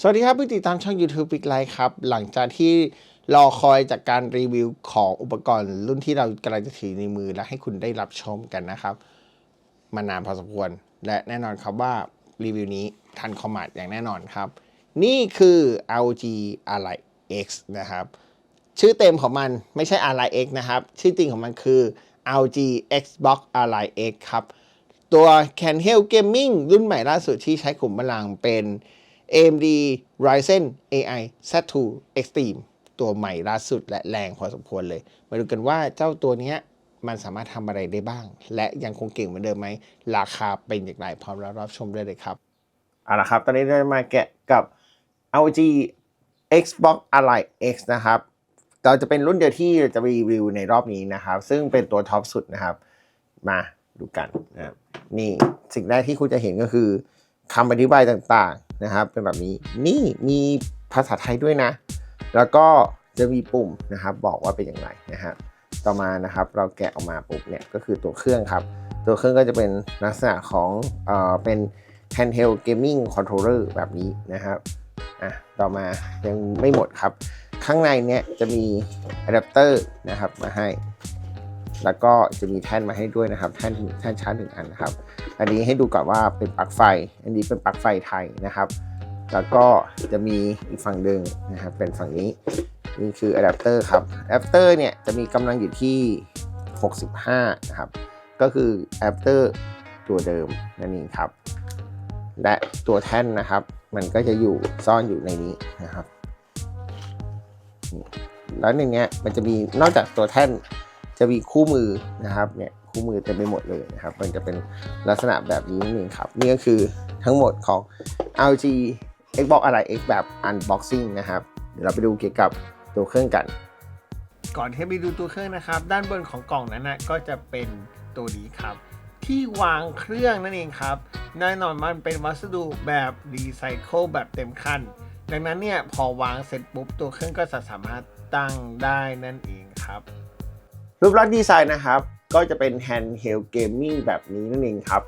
สวัสดีครับผู้ติดตามช่อง YouTube Big Light ครับ หลังจากที่รอคอยจากการรีวิวของอุปกรณ์รุ่นที่เรากำลังจะถือในมือและให้คุณได้รับชมกันนะครับ มานานพอสมควร และแน่นอนครับว่ารีวิวนี้ทันคอมมาดอย่างแน่นอนครับ นี่คือ LG Ally X นะครับ ชื่อเต็มของมันไม่ใช่ Ally X นะครับ ชื่อจริงของมันคือ LG Xbox Ally X ครับ ตัว Handheld Gaming รุ่นใหม่ล่าสุดที่ใช้ขุมพลังเป็น AMD Ryzen AI Z2 Extreme ตัวใหม่ล่าสุดและแรงพอสมควรเลย มาดูกันว่าเจ้าตัวนี้มันสามารถทำอะไรได้บ้าง และยังคงเก่งเหมือนเดิมไหม ราคาเป็นอย่างไรพร้อมแล้วรับชมได้เลยครับเอาละครับ ตอนนี้เรามาแกะกับ LG Xbox Ally X นะครับเราจะเป็นรุ่นเดียวที่จะรีวิวในรอบนี้นะครับ ซึ่งเป็นตัวท็อปสุดนะครับ มาดูกันนะครับนี่สิ่งแรกที่คุณจะเห็นก็คือคำอธิบายต่าง นะครับ เป็นแบบนี้นี่มีภาษาไทยด้วยนะ แล้วก็จะมีปุ่มนะครับ บอกว่าเป็นอย่างไรนะครับต่อมานะครับเราแกะออกมาปุ๊บเนี่ยก็คือตัวเครื่องครับ ตัวเครื่องก็จะเป็นลักษณะของเอ่อเป็น handheld gaming controller แบบนี้นะครับอะต่อมายังไม่หมดครับ ข้างในเนี่ยจะมีอะแดปเตอร์นะครับมาให้ แล้วก็จะมีแท่นมาให้ด้วยนะครับ แท่นแท่นชาร์จหนึ่งอันนะครับ อันนี้ให้ดูก่อนว่าเป็นปลั๊กไฟ อันนี้เป็นปลั๊กไฟไทยนะครับ แล้วก็จะมีอีกฝั่งหนึ่งนะครับเป็นฝั่งนี้นี่คืออะแดปเตอร์ครับอะแดปเตอร์เนี่ยจะมีกำลังอยู่ที่ 65 นะครับ ก็คืออะแดปเตอร์ตัวเดิมนั่นเองครับ และตัวแท่นนะครับ มันก็จะอยู่ซ่อนอยู่ในนี้นะครับ แล้วในนี้มันจะมีนอกจากตัวแท่น จะมีคู่มือนะครับเนี่ยคู่มือเต็มไปหมดเลยนะครับ มันจะเป็นลักษณะแบบนี้นั่นเองครับ นี่ก็คือทั้งหมดของ LG Xbox Ally X แบบ unboxing นะครับ เดี๋ยวเราไปดูเกี่ยวกับตัวเครื่องกัน ก่อนที่ไปดูตัวเครื่องนะครับ ด้านบนของกล่องนั้นนะก็จะเป็นตัวนี้ครับ ที่วางเครื่องนั่นเองครับแน่นอนมันเป็นวัสดุแบบรีไซเคิลแบบเต็มขั้น ดังนั้นเนี่ยพอวางเสร็จปุ๊บตัวเครื่องก็จะสามารถตั้งได้นั่นเองครับ รูปลักษณ์ดีไซน์นะครับ ก็จะเป็น handheld gaming แบบนี้นั่นเองครับ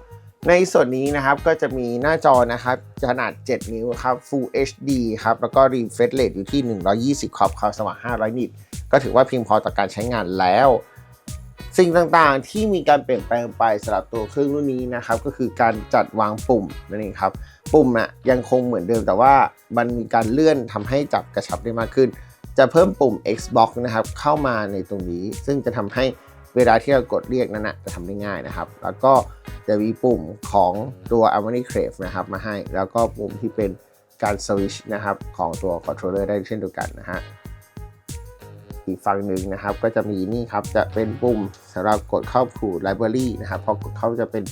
ในส่วนนี้นะครับก็จะมีหน้าจอนะครับขนาด 7 นิ้วครับ Full HD ครับ แล้วก็ refresh rate อยู่ที่ 120ครับความสว่าง500 นิตก็ถือว่าเพียงพอต่อการใช้งานแล้ว สิ่งต่างๆที่มีการเปลี่ยนแปลงไปสำหรับตัวเครื่องรุ่นนี้นะครับ ก็คือการจัดวางปุ่มนั่นเองครับ ปุ่มอะยังคงเหมือนเดิมแต่ว่ามันมีการเลื่อนทำให้จับกระชับได้มากขึ้น จะเพิ่มปุ่ม Xbox นะครับเข้ามาในตรงนี้ ซึ่งจะทำให้เวลาที่เรากดเรียกนั้นนะจะทำได้ง่ายนะครับ แล้วก็จะมีปุ่มของตัว a r m o n y Crave นะครับมาให้ แล้วก็ปุ่มที่เป็นการสวิชนะครับของตัว controller ได้เช่นเดียวกันนะฮะอีกฝั่งหนึ่งนะครับก็จะมีนี่ครับจะเป็นปุ่มสำหรับกดเข้าสู่ Library นะครับพอกดเข้าจะเป็น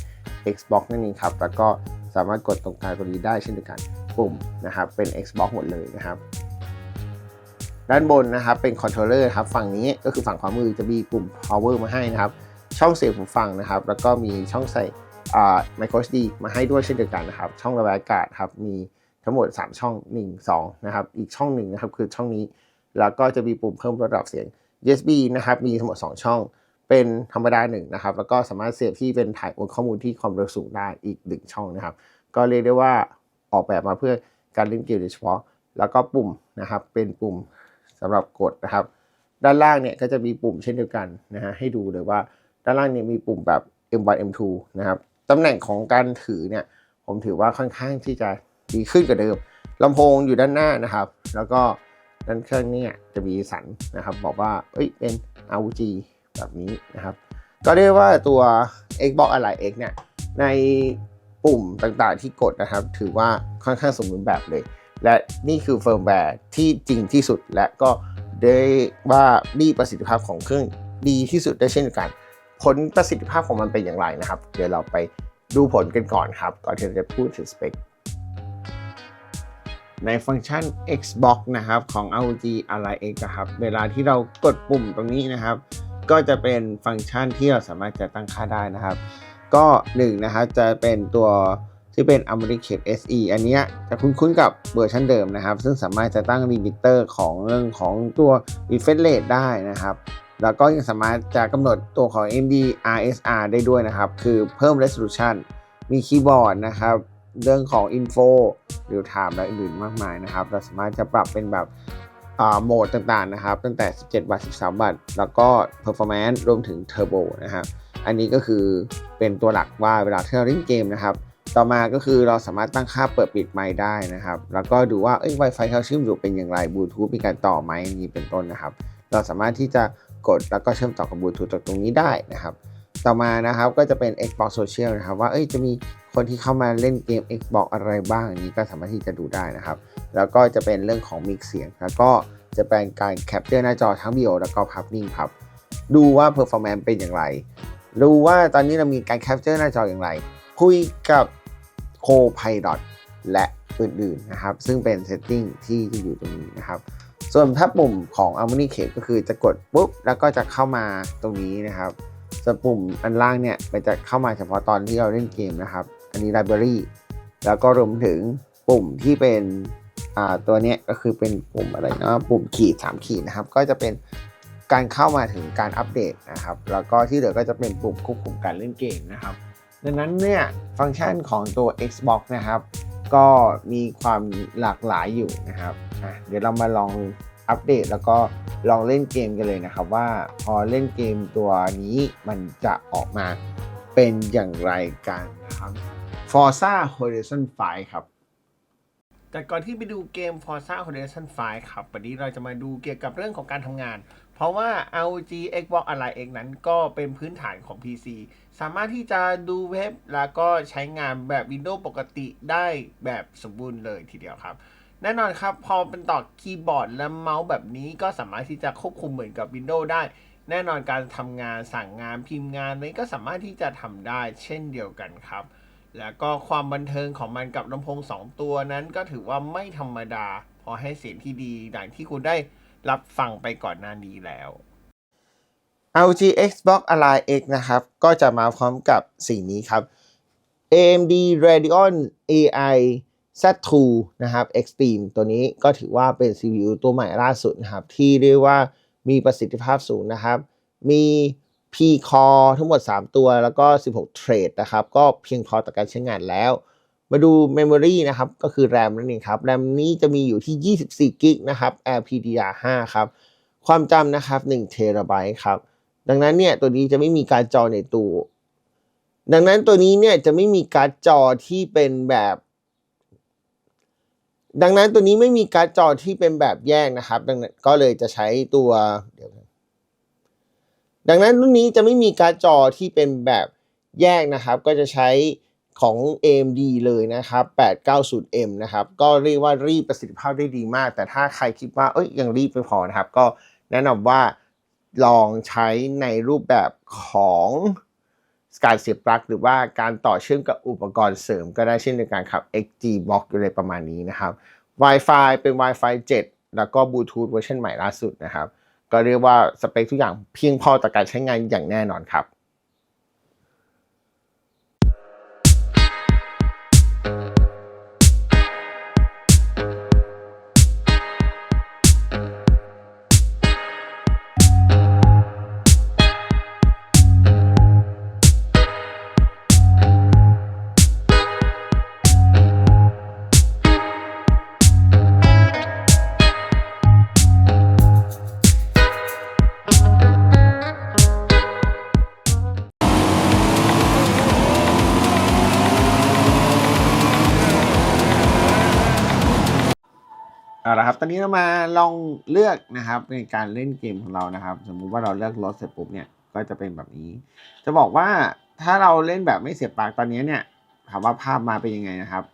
Xbox นั่นเองครับ แล้วก็สามารถกดตรงกลางตรงนี้ได้เช่นเดียวกัน ปุ่มนะครับเป็น Xbox หมดเลยนะครับ ด้านบนนะครับเป็นคอนโทรลเลอร์ครับฝั่งนี้ก็คือฝั่งขวามือจะมีปุ่ม power มาให้นะครับ ช่องเสียบหูฟังนะครับ แล้วก็มีช่องใส่อ่า micro SD มาให้ด้วยเช่นเดียวกันนะครับ ช่องระบายอากาศครับมีทั้งหมด 3 ช่อง 1 2 นะครับ อีกช่องหนึ่งนะครับคือช่องนี้ แล้วก็จะมีปุ่มเพิ่มระดับเสียง USB นะครับมีทั้งหมด 2 ช่อง เป็นธรรมดาหนึ่งนะครับ แล้วก็สามารถเสียบที่เป็นถ่ายโอนข้อมูลที่ความเร็วสูงได้อีกหนึ่งช่องนะครับ ก็เรียกได้ว่าออกแบบมาเพื่อการเล่นเกมโดยเฉพาะ แล้วก็ปุ่มนะครับเป็นปุ่ม สำหรับกดนะครับ ด้านล่างเนี่ยก็จะมีปุ่มเช่นเดียวกันนะฮะให้ดูเลยว่าด้านล่างเนี่ยมีปุ่มแบบ M1 M2 นะครับตำแหน่งของการถือเนี่ยผมถือว่าค่อนข้างที่จะดีขึ้นกว่าเดิมลำโพงอยู่ด้านหน้านะครับ แล้วก็ด้านข้างเนี่ยจะมีสันนะครับ บอกว่าเอ้ยเป็น ROG แบบนี้นะครับ ก็เรียกว่าตัว Xbox Ally X เนี่ยในปุ่มต่างๆที่กดนะครับ ถือว่าค่อนข้างสมบูรณ์แบบเลย และนี่คือเฟิร์มแวร์ที่จริงที่สุด และก็ได้ว่ามีประสิทธิภาพของเครื่องดีที่สุดได้เช่นกัน ผลประสิทธิภาพของมันเป็นอย่างไรนะครับ เดี๋ยวเราไปดูผลกันก่อนครับ ก่อนที่เราจะพูดถึงสเปคในฟังก์ชัน Xbox นะครับของ ROG Ally X ครับเวลาที่เรากดปุ่มตรงนี้นะครับ ก็จะเป็นฟังก์ชันที่เราสามารถจะตั้งค่าได้นะครับ ก็หนึ่งนะครับจะเป็นตัว ที่เป็น a m e r i c a p SE อันนี้จะคุ้นๆกับเวอร์ชันเดิมนะครับ ซึ่งสามารถจะตั้งลิมิเตอร์ของเรื่องของตัว refresh rate ได้นะครับแล้วก็ยังสามารถจะกำหนดตัวของ AMD RSR ได้ด้วยนะครับ คือเพิ่ม resolution มีคีย์บอร์ดนะครับ เรื่องของ Info หรือ Time และอื่นๆมากมายนะครับ เราสามารถจะปรับเป็นแบบโหมดต่างๆนะครับ ตั้งแต่ 17บาท13บาทแล้วก็ Performance รวมถึง Turbo นะครับ อันนี้ก็คือเป็นตัวหลักว่าเวลาที่เราเล่นเกมนะครับ ต่อมาก็คือเราสามารถตั้งค่าเปิดปิดไมค์ได้นะครับ แล้วก็ดูว่าเอ้ย Wi-Fi ที่เราเชื่อมอยู่เป็นอย่างไรบลูทูธมีการต่อไหมนี้เป็นต้นนะครับ เราสามารถที่จะกดแล้วก็เชื่อมต่อกับบลูทูธจากตรงนี้ได้นะครับ ต่อมานะครับก็จะเป็น Xbox Social นะครับว่าเอ้ยจะมีคนที่เข้ามาเล่นเกม Xbox อะไรบ้างนี้ก็สามารถที่จะดูได้นะครับ แล้วก็จะเป็นเรื่องของมิกเสียง แล้วก็จะเป็นการแคปเจอร์หน้าจอทั้งวิดีโอแล้วก็ภาพนิ่งครับ ดูว่า performance เป็นอย่างไร ดูว่าตอนนี้เรามีการแคปเจอร์หน้าจออย่างไร คุยกับ Copilot และอื่นๆนะครับ ซึ่งเป็นเซตติ้งที่จะอยู่ตรงนี้นะครับ ส่วนถ้าปุ่มของ Harmony Cake ก็คือจะกดปุ๊บ แล้วก็จะเข้ามาตรงนี้นะครับส่วนปุ่มอันล่างเนี่ยมันจะเข้ามาเฉพาะตอนที่เราเล่นเกมนะครับ อันนี้ Library แล้วก็รวมถึงปุ่มที่เป็นอ่าตัวนี้ก็คือเป็นปุ่มอะไรนะปุ่มขีด 3 ขีดนะครับ ก็จะเป็นการเข้ามาถึงการอัปเดตนะครับ แล้วก็ที่เหลือก็จะเป็นปุ่มควบคุมการเล่นเกมนะครับ ดังนั้นเนี่ยฟังก์ชันของตัว Xbox นะครับ ก็มีความหลากหลายอยู่นะครับเดี๋ยวเรามาลองอัปเดตแล้วก็ลองเล่นเกมกันเลยนะครับ ว่าพอเล่นเกมตัวนี้มันจะออกมาเป็นอย่างไรกันนะครับ Forza Horizon 5 ครับ แต่ก่อนที่ไปดูเกม Forza Horizon 5 ครับ วันนี้เราจะมาดูเกี่ยวกับเรื่องของการทำงาน เพราะว่า ROG Xbox Ally X นั้นก็เป็นพื้นฐานของ PC สามารถที่จะดูเว็บแล้วก็ใช้งานแบบ Windows ปกติได้แบบสมบูรณ์เลยทีเดียวครับ แน่นอนครับ พอเป็นต่อคีย์บอร์ดและเมาส์แบบนี้ก็สามารถที่จะควบคุมเหมือนกับ Windows ได้ แน่นอนการทำงานสั่งงานพิมพ์งานนี้ก็สามารถที่จะทำได้เช่นเดียวกันครับ แล้วก็ความบันเทิงของมันกับลำโพง 2 ตัวนั้นก็ถือว่าไม่ธรรมดา พอให้เสียงที่ดีอย่างที่คุณได้รับฟังไปก่อนหน้านี้แล้ว LG Xbox Ally X นะครับ ก็จะมาพร้อมกับสิ่งนี้ครับ AMD Radeon AI Z2 นะครับ Extreme ตัวนี้ก็ถือว่าเป็น CPU ตัวใหม่ล่าสุดนะครับ ที่เรียกว่ามีประสิทธิภาพสูงนะครับ มี P Core ทั้งหมด 3 ตัวแล้วก็ 16 เทรดนะครับ ก็เพียงพอต่อการใช้งานแล้ว มาดู Memory นะครับ ก็คือ RAM นั่นเองครับ RAM นี้จะมีอยู่ที่ 24กิกนะครับ LPDDR5 ครับ ความจำนะครับ1เทราไบต์ครับ ดังนั้นเนี่ยตัวนี้จะไม่มีการดจอในตู้ดังนั้นตัวนี้เนี่ยจะไม่มีการดจอที่เป็นแบบ ดังนั้นตัวนี้ไม่มีการดจอที่เป็นแบบแยกนะครับ ดังนั้นก็เลยจะใช้ตัวเดี๋ยวดังนั้นรุ่นนี้จะไม่มีการดจอที่เป็นแบบแยกนะครับ ก็จะใช้ของ AMD เลยนะครับ 890M นะครับ ก็เรียกว่ารีดประสิทธิภาพได้ดีมาก แต่ถ้าใครคิดว่า เอ้ยยังรีบไม่พอนะครับ ก็แนะนำว่า ลองใช้ในรูปแบบของการเสียบปลั๊กหรือว่าการต่อเชื่อมกับอุปกรณ์เสริมก็ได้เช่นเดียวกันครับ XG Box อะไรประมาณนี้นะครับ Wi-Fi เป็น Wi-Fi 7 แล้วก็บลูทูธเวอร์ชันใหม่ล่าสุดนะครับ ก็เรียกว่าสเปคทุกอย่างเพียงพอต่อการใช้งานอย่างแน่นอนครับ ละครับ ตอนนี้เรามาลองเลือกนะครับในการเล่นเกมของเรานะครับ สมมุติว่าเราเลือกรถเสร็จปุ๊บเนี่ยก็จะเป็นแบบนี้ จะบอกว่าถ้าเราเล่นแบบไม่เสียบปลั๊กตอนนี้เนี่ยถามว่าภาพมาเป็นยังไงนะครับ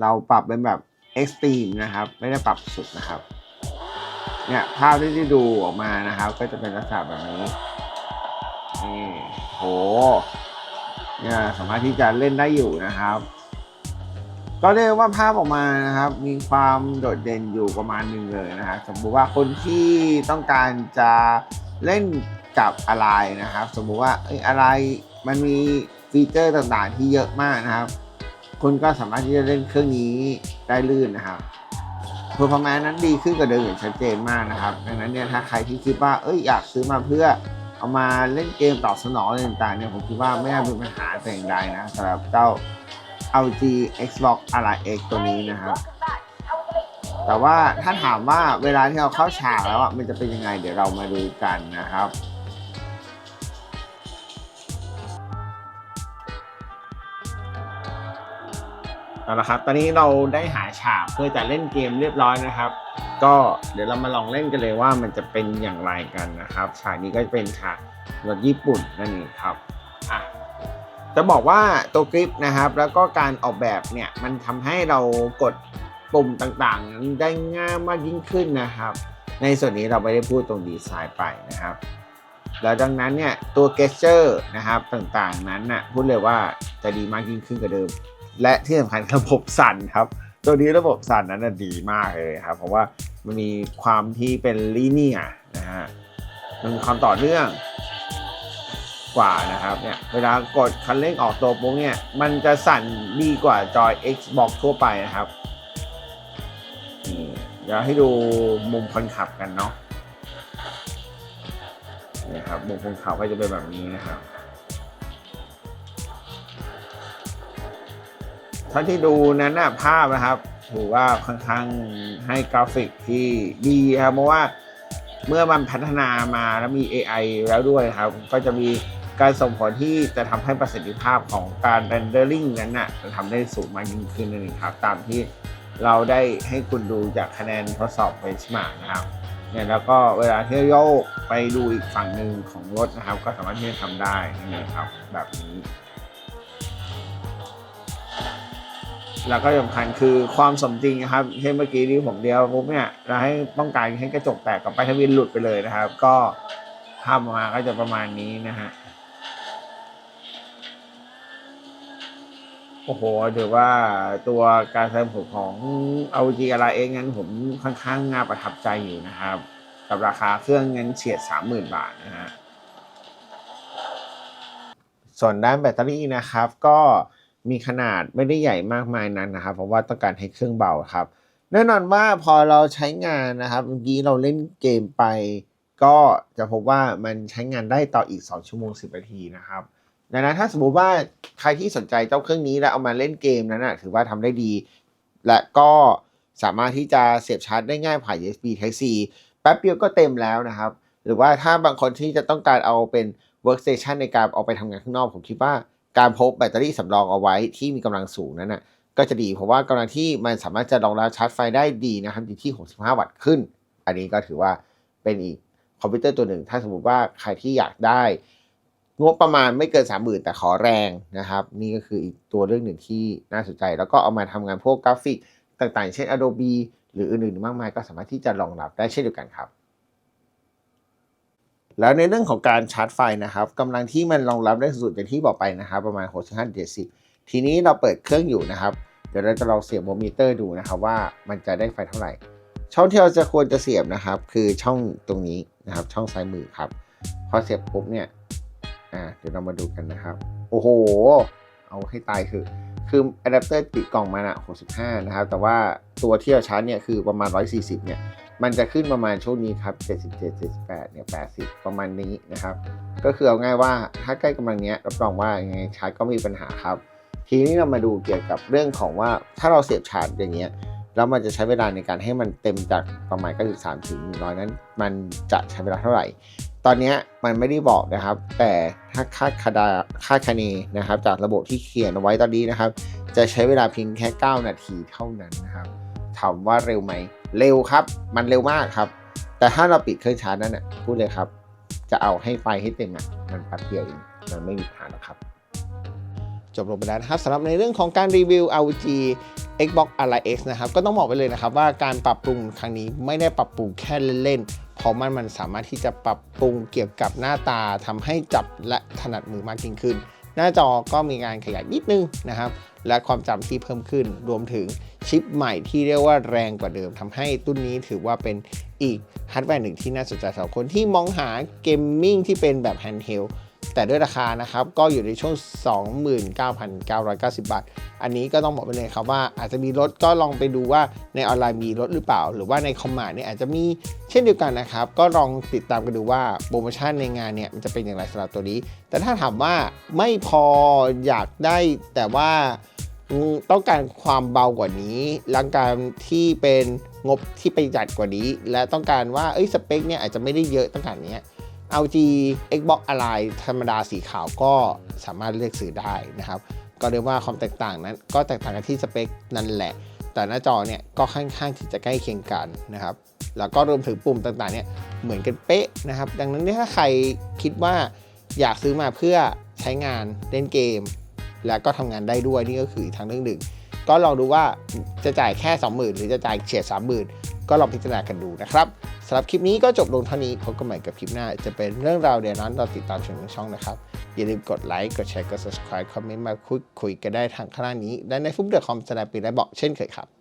เราปรับเป็นแบบ extreme นะครับ ไม่ได้ปรับสุดนะครับเนี่ยภาพที่ดูออกมานะครับ ก็จะเป็นลักษณะแบบนี้นี่โหเนี่ยสามารถที่จะเล่นได้อยู่นะครับ ก็เรียกว่าภาพออกมานะครับ มีความโดดเด่นอยู่ประมาณหนึ่งเลยนะครับสมมุติว่าคนที่ต้องการจะเล่นกับอะไรนะครับ สมมุติว่าเอ้ยอะไรมันมีฟีเจอร์ต่างๆที่เยอะมากนะครับ คุณก็สามารถที่จะเล่นเครื่องนี้ได้ลื่นนะครับ p e r f o r m a n c e นั้นดีขึ้นกว่าเดิมอย่างชัดเจนมากนะครับ ดังนั้นเนี่ยถ้าใครที่คิดว่าเอ้ยอยากซื้อมาเพื่อเอามาเล่นเกมตอบสนองอะไรต่างๆเนี่ยผมคิดว่าไม่น่าเป็นปัญหาแต่อย่างใดนะสำหรับเจ้า LG Xbox RX ตัวนี้นะครับ แต่ว่าถ้าถามว่าเวลาที่เราเข้าฉากแล้วอะมันจะเป็นยังไง เดี๋ยวเรามาดูกันนะครับเอาละครับ ตอนนี้เราได้หาฉากเพื่อจะเล่นเกมเรียบร้อยนะครับ ก็เดี๋ยวเรามาลองเล่นกันเลยว่ามันจะเป็นอย่างไรกันนะครับ ฉากนี้ก็จะเป็นฉากรถญี่ปุ่นนั่นเองครับอะ จะบอกว่าตัวกริปนะครับ แล้วก็การออกแบบเนี่ย มันทำให้เรากดปุ่มต่างๆ ได้ง่ายมากยิ่งขึ้นนะครับ ในส่วนนี้เราไม่ได้พูดตรงดีไซน์ไปนะครับ แล้วดังนั้นเนี่ย ตัวเกสเจอร์นะครับต่างๆนั้นน่ะพูดเลยว่าจะดีมากยิ่งขึ้นกว่าเดิม และที่สำคัญระบบสั่นครับ ตัวนี้ระบบสั่นนั้นนะดีมากเลยครับ เพราะว่ามันมีความที่เป็นลีเนียนะฮะมันมีความต่อเนื่อง กว่านะครับเนี่ยเวลากดคันเร่งออกตัวปุ๊บเนี่ยมันจะสั่นดีกว่าจอย Xbox ทั่วไปนะครับนี่เดี๋ยวให้ดูมุมคนขับกันเนาะนี่ครับมุมคนขับก็จะเป็นแบบนี้นะครับท่าที่ดูนั้นนะภาพนะครับ ถือว่าค่อนข้างให้กราฟิกที่ดีครับเพราะว่าเมื่อมันพัฒนามาแล้วมี AI แล้วด้วยครับ ก็จะมี การส่งผลที่จะทำให้ประสิทธิภาพของการเรนเดอร์ลิงนั้นนะจะทำได้สูงมากยิ่งขึ้นนั่นเองครับ ตามที่เราได้ให้คุณดูจากคะแนนทดสอบเบนช์มาร์กนะครับเนี่ยแล้วก็เวลาที่โยกไปดูอีกฝั่งหนึ่งของรถนะครับ ก็สามารถที่จะทำได้นั่ครับ แบบนี้ แล้วก็สำคัญคือความสมจริงนะครับเช่นเมื่อกี้ที่ผมเดียวปุ๊บเนี่ยเราให้ต้องการให้กระจกแตกกับไปทวินหลุดไปเลยนะครับ ก็ภาพออกมาก็จะประมาณนี้นะฮะ โอ้โหถือว่าตัวการแสดงผลของ LG r เองนั้นผมค่อนข้างน่าประทับใจอยู่นะครับ กับราคาเครื่องเงินเฉียด30,000บาทนะฮะส่วนด้านแบตเตอรี่นะครับ ก็มีขนาดไม่ได้ใหญ่มากมายนั้นนะครับ เพราะว่าต้องการให้เครื่องเบาครับ แน่นอนว่าพอเราใช้งานนะครับเมื่อกี้เราเล่นเกมไป ก็จะพบว่ามันใช้งานได้ต่ออีก 2 ชั่วโมง 10 นาทีนะครับ ดังนั้นถ้าสมมุติว่าใครที่สนใจเจ้าเครื่องนี้แล้วเอามาเล่นเกมนั้นนะถือว่าทำได้ดี และก็สามารถที่จะเสียบชาร์จได้ง่ายผ่าน USB Type C แป๊บเดียวก็เต็มแล้วนะครับ หรือว่าถ้าบางคนที่จะต้องการเอาเป็น workstation ในการออกไปทำงานข้างนอก ผมคิดว่าการพกแบตเตอรี่สำรองเอาไว้ที่มีกำลังสูงนั้นนะก็จะดี เพราะว่ากำลังที่มันสามารถจะรองรับชาร์จไฟได้ดีนะครับอยู่ที่ 65 วัตต์ขึ้น อันนี้ก็ถือว่าเป็นอีกคอมพิวเตอร์ตัวหนึ่ง ถ้าสมมติว่าใครที่อยากได้ งบประมาณไม่เกิน30,000แต่ขอแรงนะครับ นี่ก็คืออีกตัวเรื่องหนึ่งที่น่าสนใจ แล้วก็เอามาทำงานพวกกราฟิกต่างๆ เช่น Adobe หรืออื่นๆมากมายก็สามารถที่จะรองรับได้เช่นเดียวกันครับ แล้วในเรื่องของการชาร์จไฟนะครับกำลังที่มันรองรับได้สุดอย่างที่บอกไปนะครับประมาณ 65 70ทีนี้เราเปิดเครื่องอยู่นะครับ เดี๋ยวเราจะลองเสียบโวลต์มิเตอร์ดูนะครับว่ามันจะได้ไฟเท่าไหร่ ช่องที่เราจะควรจะเสียบนะครับ คือช่องตรงนี้นะครับ ช่องซ้ายมือครับ พอเสียบปุ๊บเนี่ย อ่าเดี๋ยวเรามาดูกันนะครับ โอ้โห เอาให้ตายคือคืออะแดปเตอร์ติดกล่องมาอะ65 นะครับ แต่ว่าตัวที่เราชาร์จเนี่ยคือประมาณ 140 เนี่ย มันจะขึ้นประมาณช่วงนี้ครับ 77 78 เนี่ย 80 ประมาณนี้นะครับ ก็คือเอาง่ายว่าถ้าใกล้กำลังเนี้ยรับรองว่ายังไงชาร์จก็ม่มีปัญหาครับ ทีนี้เรามาดูเกี่ยวกับเรื่องของว่าถ้าเราเสียบชาร์จอย่างเงี้ยแล้วมันจะใช้เวลาในการให้มันเต็มจากประมาณ93ถึง100 นั้น มันจะใช้เวลาเท่าไหร่ ตอนนี้มันไม่ได้บอกนะครับ แต่ถ้าคาดคาดาคาดคะเนนะครับ จากระบบที่เขียนเอาไว้ตอนนี้นะครับ จะใช้เวลาเพียงแค่ 9 นาทีเท่านั้นนะครับถามว่าเร็วไหมเร็วครับ มันเร็วมากครับ แต่ถ้าเราปิดเครื่องชาร์จนั้นน่ะพูดเลยครับ จะเอาให้ไฟให้เต็มอะมันแป๊บเดียวเองมันไม่มีปัญหาหรอกครับจบลงไปแล้วนะครับสำหรับในเรื่องของการรีวิว LG Xbox Ally X นะครับ ก็ต้องบอกไปเลยนะครับว่าการปรับปรุงครั้งนี้ไม่ได้ปรับปรุงแค่เล่น เพราะมันมันสามารถที่จะปรับปรุงเกี่ยวกับหน้าตาทำให้จับและถนัดมือมากยิ่งขึ้น หน้าจอก็มีการขยายนิดนึงนะครับ และความจำที่เพิ่มขึ้นรวมถึงชิปใหม่ที่เรียกว่าแรงกว่าเดิมทำให้ตุ้นนี้ถือว่าเป็นอีกฮาร์ดแวร์หนึ่งที่น่าสนใจสำหรับคนที่มองหาเกมมิ่งที่เป็นแบบแฮนด์เฮล แต่ด้วยราคานะครับก็อยู่ในช่วง 29,990 บาท อันนี้ก็ต้องบอกไปเลยครับว่าอาจจะมีลดก็ลองไปดูว่าในออนไลน์มีลดหรือเปล่า หรือว่าในคอมมานด์เนี่ยอาจจะมีเช่นเดียวกันนะครับ ก็ลองติดตามกันดูว่าโปรโมชั่นในงานเนี่ยมันจะเป็นอย่างไรสำหรับตัวนี้ แต่ถ้าถามว่าไม่พออยากได้แต่ว่าต้องการความเบากว่านี้ร่างการที่เป็นงบที่ประหยัดกว่านี้ และต้องการว่าเอ้ยสเปคเนี่ยอาจจะไม่ได้เยอะต้องการเนี้ย LG Xbox Ally ธรรมดาสีขาวก็สามารถเลือกซื้อได้นะครับ ก็เรียกว่าความแตกต่างนั้น ก็แตกต่างกันที่สเปคนั่นแหละ แต่หน้าจอเนี่ยก็ค่อนข้างที่จะใกล้เคียงกันนะครับ แล้วก็รวมถึงปุ่มต่างๆเนี่ยเหมือนกันเป๊ะนะครับ ดังนั้นถ้าใครคิดว่าอยากซื้อมาเพื่อใช้งานเล่นเกม แล้วก็ทำงานได้ด้วยนี่ก็คืออีกทางเรื่องหนึ่งก็ลองดูว่าจะจ่ายแค่ 20,000 หรือจะจ่ายเฉียด30,000 ก็ลองพิจารณากันดูนะครับสำหรับคลิปนี้ก็จบลงเท่านี้พบกันใหม่กับคลิปหน้า จะเป็นเรื่องราวเดียวนั้นเราติดตามชมทางช่องนะครับ อย่าลืมกดไลค์กดแชร์กด subscribe คอมเมนต์มาคุยคุยกันได้ทางข้างล่างนี้ และในฟุตเดอร์คอมสแนปปีและบอกเช่นเคยครับ